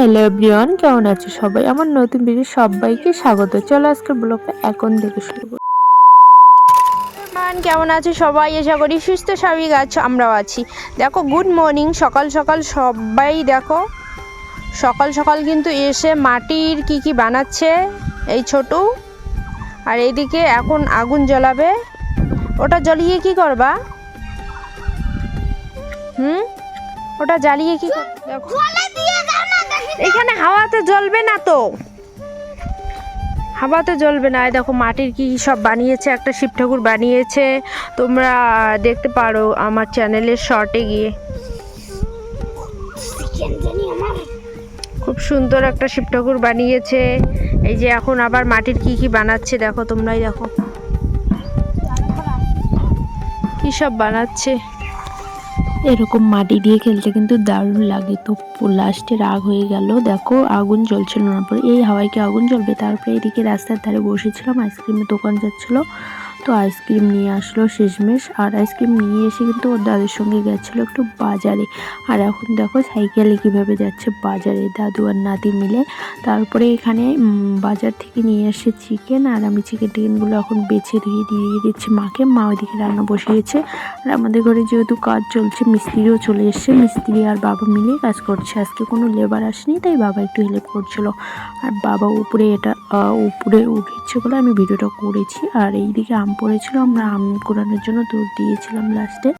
Hello everyone কেমন আছো সবাই? আমার নতুন ভিডিও সবাইকে স্বাগত। চলো আজকের ব্লগটা এখন থেকে শুরু করি। কেমন আছে সবাই? আশা করি সুস্থ স্বাভাবিক আছো আমরাও আছি। দেখো গুড মর্নিং সকাল সকাল সবাই দেখো। সকাল সকাল কিন্তু এসে মাটির কি কি বানাচ্ছে এই ছোটু। আর এইদিকে এখন আগুন জ্বালাবে। ওটা জ্বালিয়ে কি করবা? হুম? ওটা জ্বালিয়ে কি কর- দেখো। এখানে হাওয়াতে জ্বলবে না তো। হাওয়াতে জ্বলবে না। দেখো মাটির কি সব বানিয়েছে, একটা শিব ঠাকুর বানিয়েছে। তোমরা দেখতে পারো আমার চ্যানেলের শর্টে গিয়ে। খুব সুন্দর একটা শিব ঠাকুর বানিয়েছে। এই যে এখন আবার মাটির কি কি বানাচ্ছে দেখো তোমরাই দেখো। কি সব বানাচ্ছে? এরকম মাটি দিয়ে খেলতে কিন্তু দারুণ লাগে। তো লাস্টে রাগ হয়ে গেল। দেখো, আগুন জ্বলছিল না। পরে এই হাওয়ায় কি আগুন জ্বলবে? তারপরে এদিকে রাস্তার ধারে বসেছিলাম আইসক্রিমের দোকান যাচ্ছিল। তো আইসক্রিম নিয়ে আসলো শেষমেশ। আর আইসক্রিম নিয়ে এসে কিন্তু ওর দাদুর সঙ্গে গেছিল একটু বাজারে। আর এখন দেখো সাইকেলে কীভাবে যাচ্ছে বাজারে দাদু আর নাতি মিলে। তারপরে এখানে বাজার থেকে নিয়ে এসে চিকেন আর আমি চিকেন টিকেনগুলো এখন বেছে ধুয়ে দিয়ে দিচ্ছি মাকে। মা ওইদিকে রান্না বসিয়েছে। আর আমাদের ঘরে যেহেতু কাজ চলছে, মিস্ত্রিও চলে এসছে। মিস্ত্রি আর বাবা মিলে কাজ করছে। আজকে কোনো লেবার আসেনি, তাই বাবা একটু হেল্প করছিল। আর বাবা উপরে এটা উপরে উঠেছে বলে আমি ভিডিওটা করেছি। আর এইদিকে আম পড়েছিল আমরা আম কুড়ানোর জন্য দৌড় দিয়েছিলাম লাস্টে